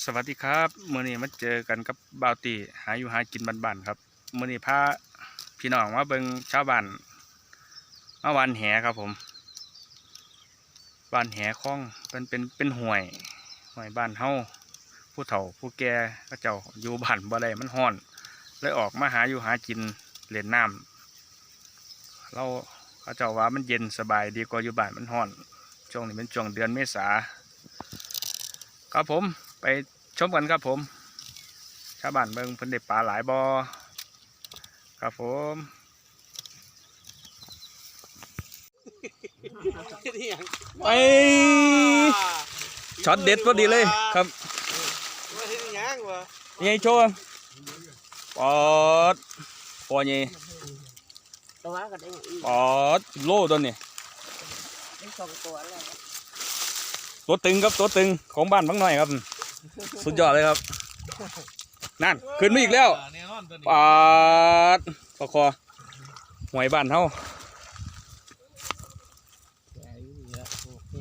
สวัสดีครับเมื่อนี้มาเจอกันกับบาวตีหาอยู่หากินบ้านๆครับเมื่อนี้พาพี่น้องมาเบิงชาวบ้านมาวานแหครับผมบ้านแหคล้องเป็นเป็นเป็นห่วยห่วยบ้านเฮาผู้เฒ่าผู้แก่ก็เจ้าอยู่บ้านบ่ได้มันห้อนเลยออกมาหาอยู่หากินเล่นน้ำเราเขาเจ้าว่ามันเย็นสบายดีกว่าอยู่บ้านมันห้อนช่วงนี้เป็นช่วงเดือนเมษาครับผม ไปชมกันครับผม ชาวบ้านเบิงเพิ่นได้ปลาหลายบอครับผมไปช็อตเด็ดพอดีเลยครับว่าเฮ็ดหยังวะยังไงโชว์ปอดปอยังตัวก็ได้อีกปอดโลตัวนี้ได้สองตัวแล้วตัวตึงครับตัวตึงของบ้านบังหน่อยครับ สุดยอดเลยครับ นั่นขึ้นมาอีกแล้วแน่นอนตัวนี้ปาดปะคอหวยบ้านเฮาใหญ่เยอะโอเค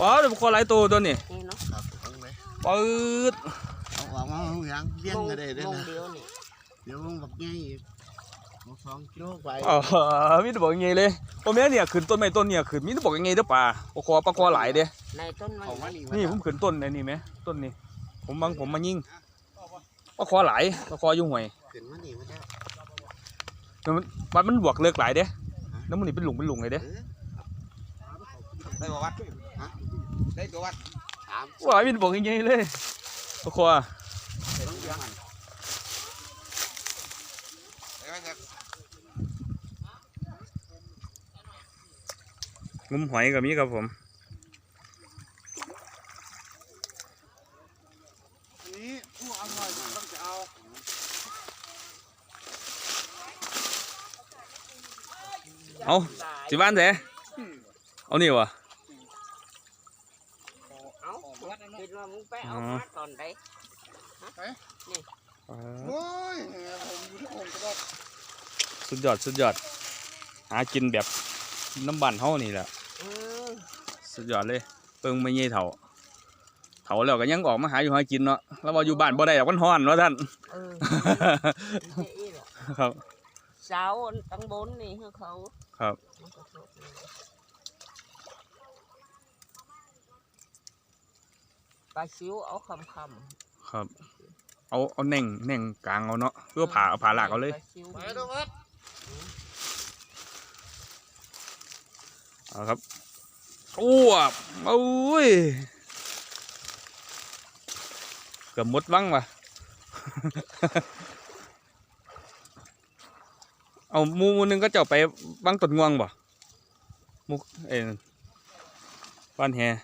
ว้าวเดี๋ยวปะคอหลายตัวตัวนี้นี่เนาะครับเอาไหมปืดเอาออกมาเอาหยังเลี้ยงก็ได้เด้อลงนะเดียวนี่เดี๋ยวมึงบักใหญ่อีกเอา สองกิโลไปอ๋อมีแต่บอกยังไงเลยผมแม่เนี่ยขึ้นต้นไม้ต้นเนี่ยขึ้นมีแต่บอกยังไงเด้อป่าปะคอปะคอหลายเด้ในต้นไม้เอามานี่นี่ผมขึ้นต้นไอ้นี่ไหมต้นนี้ ผมบังผมมายิงปะคอหลายปะคออยู่ห่วยขึ้นมานี่มาได้มันมันบวกเลิกหลายเด้น้ำมันนี่เป็นหลุมเป็นหลุมเลยเด้ได้บ่วัดฮะได้ตัววัดสามว้ายมีแต่บอกยังไงเลยปะคอ ได้ต้องเลี้ยงมันได้ไหมครับ งุมหอยกับมีครับผม อันนี้ผู้อร่อยต้องจะเอาเอาสิบ้านแท้เอานี่วะเอาคิดว่ามึงไปเอามาตอนใดโอ้ยผมอยู่ที่ผมก็ได้สุดยอด สุดยอด หากินแบบน้ำบันเฮานี่แหละอืม สุดยอดเลย เปิงไม่เงี้ยเถาเถาแล้วก็ยังออกมาหาอยู่หากินเนาะแล้วว่าอยู่บ้านบ่ได้ดอกมันฮ้อนว่าท่านเออนี่อีหรอครับสาวตั้งบนนี่คือเขาครับมันก็ถูกนี่ปลาซิวเอาคำคำครับ เอาเอาแหน่งแหน่งกลางเอาเนาะเพื่อผ่าเอาผ่าหลากเอาเลยปลซิวไปตรงวัด เอาครับอ้วบโอ้ยเกือบหมดวังว่ะ เอามูมูนึงก็จะเอาไปวังต้นงวงบ่มุกเอ็นบ้านแฮง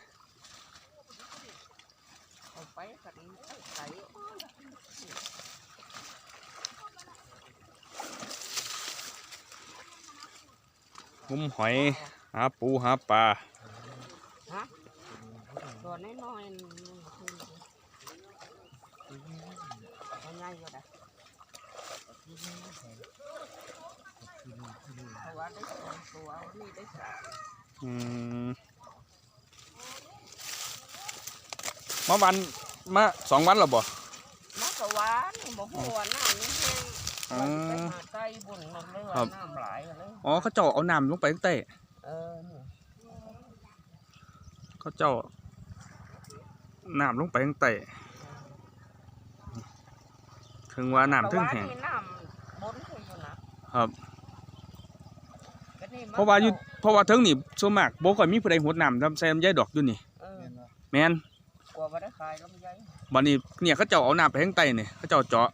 ุ้มหอย หาปูหาปลาตัวน้อยๆนี่คือเอาง่ายก็ได้เพราะว่าได้สองตัวเอานี่ได้สามอืมมาวันมาสองวันแล้วบ่มากกวานบอกว่าน้ำนี่แห้งอ๋อเราจะไปหาใต้บุญมันเลยครัว่าบน้ำหลายเลยอ๋อเขาเจ้าเอาน้ำลงไปข้างใต้ เออนี่ เขาเจ้าน้ำลงไปข้างใต้ถึงว่าน้ำถึงแห้งเพราะว่านี่น้ำบนคืออยู่นะครับก็นี่มันเพราะว่าอยู่เพราะว่าเทิงนี่ส่วนมากบ่ค่อยมีผู้ใดหดน้ำทำใส่ลำไยดอกอยู่นี่เออแม่นกลัวว่าได้ขายลำไยบัดนี้เนี่ยเขาเจ้าเอาน้ำไปข้างใต้นี่เขาเจ้าเจาะ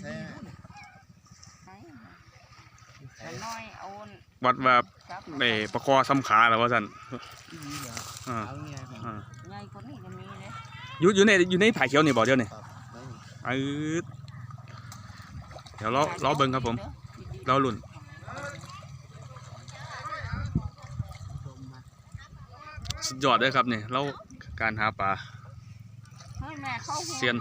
แซ่ แต่ น้อยเอาวัดว่าครับไอ้ประคอซ้ำขาแล้วว่าซั่นอ่าเอาไงครับอ่าใหญ่กว่านี้ก็มีเลยอยู่อยู่ในอยู่ในผาเขียวนี่บ่เดี๋ยวนี่ครับอืดเดี๋ยวเราเราเบิ่งครับผม เราลุ่นสุดยอดเลยครับนี่เราการหาปลาให้แม่เข้าหูเซียน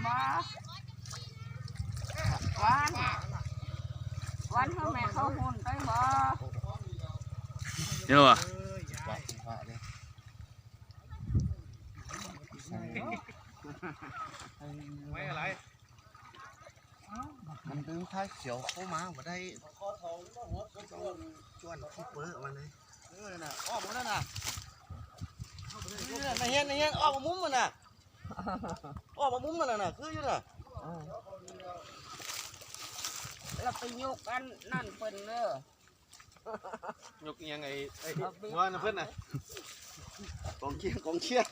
วันเขาแม่เขาหุ่นไปบ่เดี๋ยวอะไม่อะไรมันดึงท้าเขียวเข้ามาบ่ได้จวนที่เปิดมันเลยเออน่ะอ้อมมันน่ะนี่น่ะนายเฮียนนายเฮียนอ้อมมามุ้มมันน่ะอ้อมมามุ้มมันน่ะคืออยู่น่ะ แล้วไปยกอันนั่นเพิ่นเด้อยกยังไงไอ้เอาไปว่านะเพื่อนน่ะกองเชียร์กองเชียร์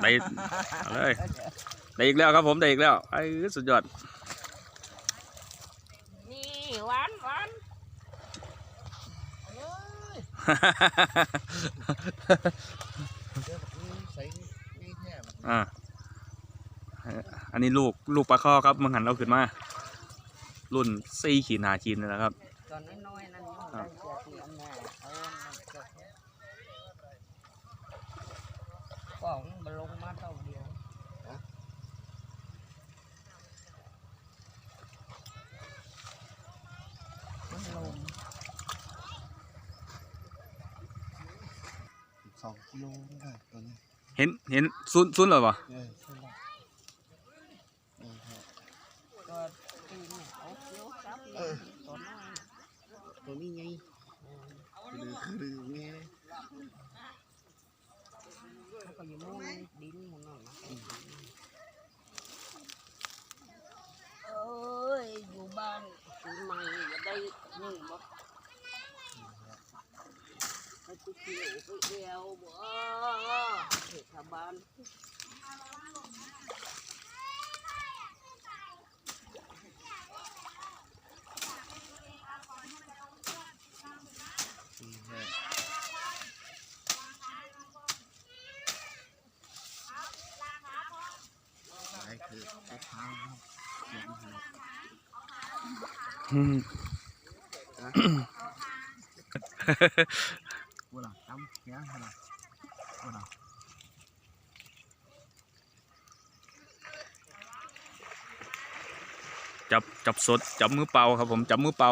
ได้เอาเลยได้อีกแล้วครับผมได้อีกแล้วไอ้สุดยอดนี่หวานหวาน ใส่นี่แท้ อ่าอั นนี้ลูกลูกปลาข้อครับมังหันเราขึ้นมา รุ่นสี่ขีดหาขีดนี่แหละครับ ตอนน้อยๆนั่นยังได้เสียเสียแม่เอาอันนั้นจบก็มันลงมาเท่าเดียวมันลงสองกิโลได้ตัวนี้เห็นเห็นซุนซุนเหรอวะ เออใช่แล้วนี่ฮะ ก็ตีนเอาเขียวซับตัวน้อย ตัวนี้ไงคือคือไง มันก็อยู่นู่นดินมันนั่นนะเอ้ยอยู่บ้านปีใหม่อย่าได้นี่บ่ไปตุเกี่ยวไปเอวบ่เทศบาล นี่ฮะสายคื อมะพร้าวเขียนหาอืมว่าล่ะจำแค่ไหนล่ะว่าล่ะ จับจับสดจับมือเปล่าครับผมจับมือเปล่า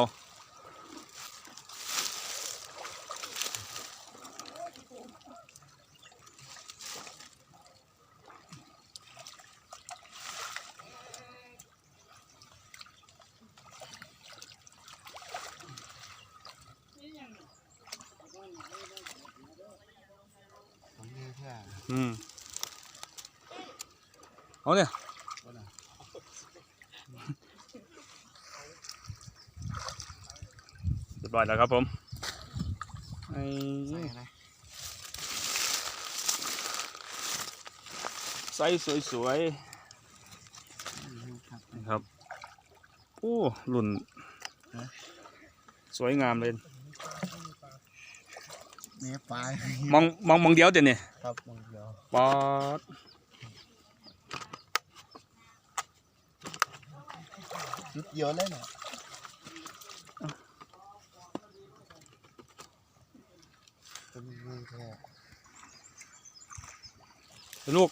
ของนี่แค่อืมเอาเนี่ย ว่าล่ะ เรียบร้อยแล้วครับผมไอ้ใส่อะไรไซส์สวยครับๆนะครับโอ้รุ่นฮะสวยงามเลยเนื้อปลายมองมองมองเดียวเดี๋ยวนี้ครับมองเดียวปอดชุดเดียวเลยเนาะ เป็นมือแค่ลูก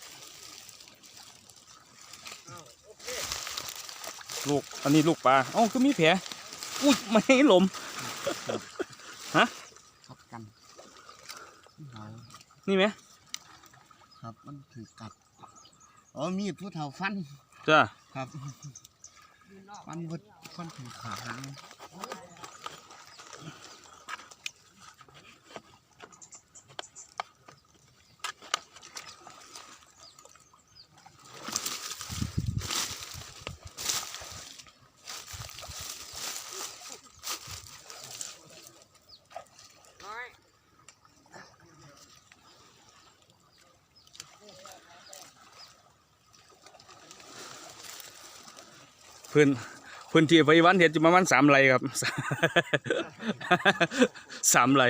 ลูก อันนี้ลูกปลาเอ้าก็มีแผลอุ้ยไม่ให้ลมทับกันเอานี่ไหมครับมันถือกัดอ๋อมีดผู้เฒ่าฟันจ้าครับอยู่นอกฟันบดฟันถือขาหาง พื้นพื้นที่ไฟวันเห็ดจะประมาณสามไรครับสามไร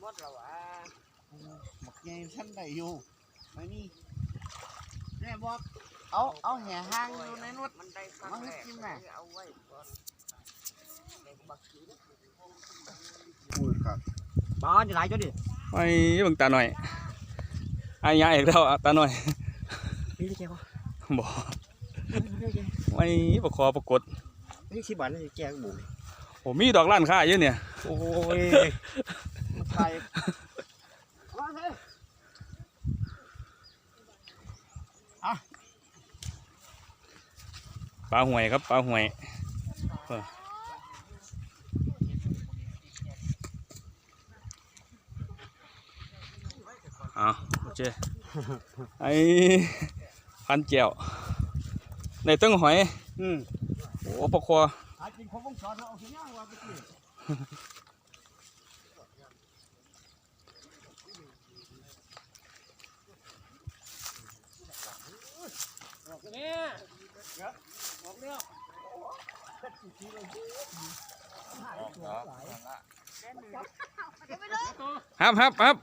หมดแล้วอะหมักใหญ่ท่านได้อยู่ไม่นี่ เอาเอาแห่ห้างอยู่ในนุดมันได้ครั้งมาให้แรกกินน่ะเอาไว้ก่อนพูดครับบ้าจะหลายจุดดิไอ้เบิ่งตาหน่อยไอ้ยาอีกแล้วอะตาหน่อยนี่ได้แก่ปะบ่นี่ได้แก่ไอ้ประคอประกฏนี่สิบบาทนี่แก่บุ๋มโอ้มีดอกล้านค่าเยอะเนี่ย โอ้ยไทย ลาห่วยครับปลาห่วยเออเอาโอเคไอ้พันเจียวในตึ้งหอย อืมโอ้ปลาคอหากินครบวงจรเอาสิย่างว่าไปกิน ครับครับครับ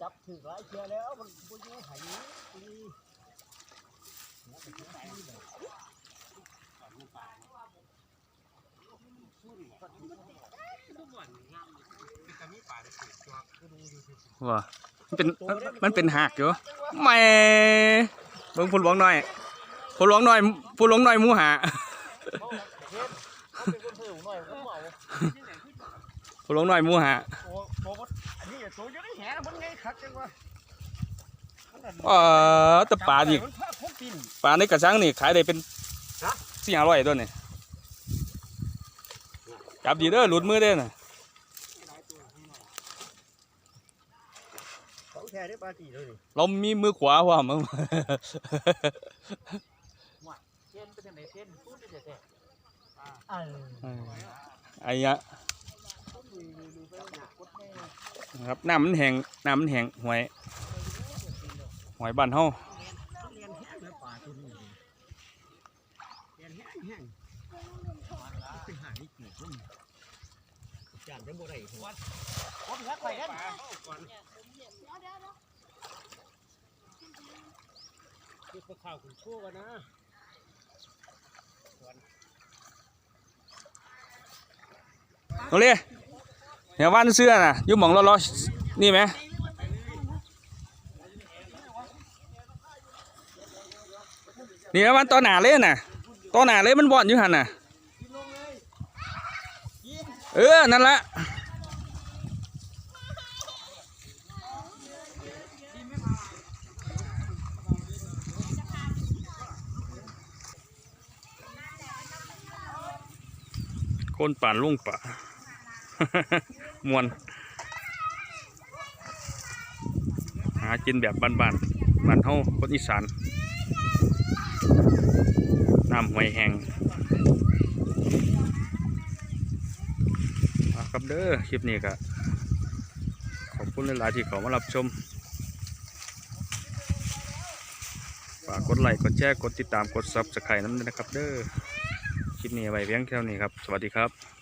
จับถือหลายเชียแล้วมันบุญหาย ว่ามันเป็นมันเป็นหักอยู่ไม่เบิ่งผู้หลวงหน่อยผู้หลวงหน่อยผู้หลวงหน่อยมูหาเขาเป็นคนเถื่อนหน่อยผมเอาผู้หลวงหน่อยหมูหาโอ้โหอันนี้ตัวอยู่ในแหนะมันไงคักจังวะเออแต่ปลานี่ปลาในกระชังนี่ขายได้เป็นสี่ห้าร้อยตัวนี่ จับดีเด้อหลุดมือเด้อน่ะเขาแท้ได้ปลาตีเลยเรามีมือขวาว่ามึงเช่นเป็นยังไงเช่นพูดได้แต่อ่าไอ้ยะครับน้ำมันแห้งน้ำมันแห้งหวยหวยบ้านเฮา จะบ่ได้หัวผมรักไปกันคือข้าวคุณชั่วกันนะเอาเลยเดี๋ยวว่านเสื้อน่ะยุ่หมองล้อๆนี่ไหมนี่นะวันต่อหนาเลยน่ะต่อหนาเลยมันบ่อนอยู่หันน่ะ เออ นั่นละคนป่านลุงป่ามวน หากินแบบบ้านๆบ้านเฮาคนอีสานน้ำหวยแห้งเอา ครับเด้อคลิปนี้ก็ขอบคุณหลายๆที่เขามารับชมฝากกดไลค์กดแชร์กดติดตามกดซับสไครต์น้ำด้วยนะครับ เด้อคลิปนี้ไว้เพียงแค่นี้ครับ สวัสดีครับ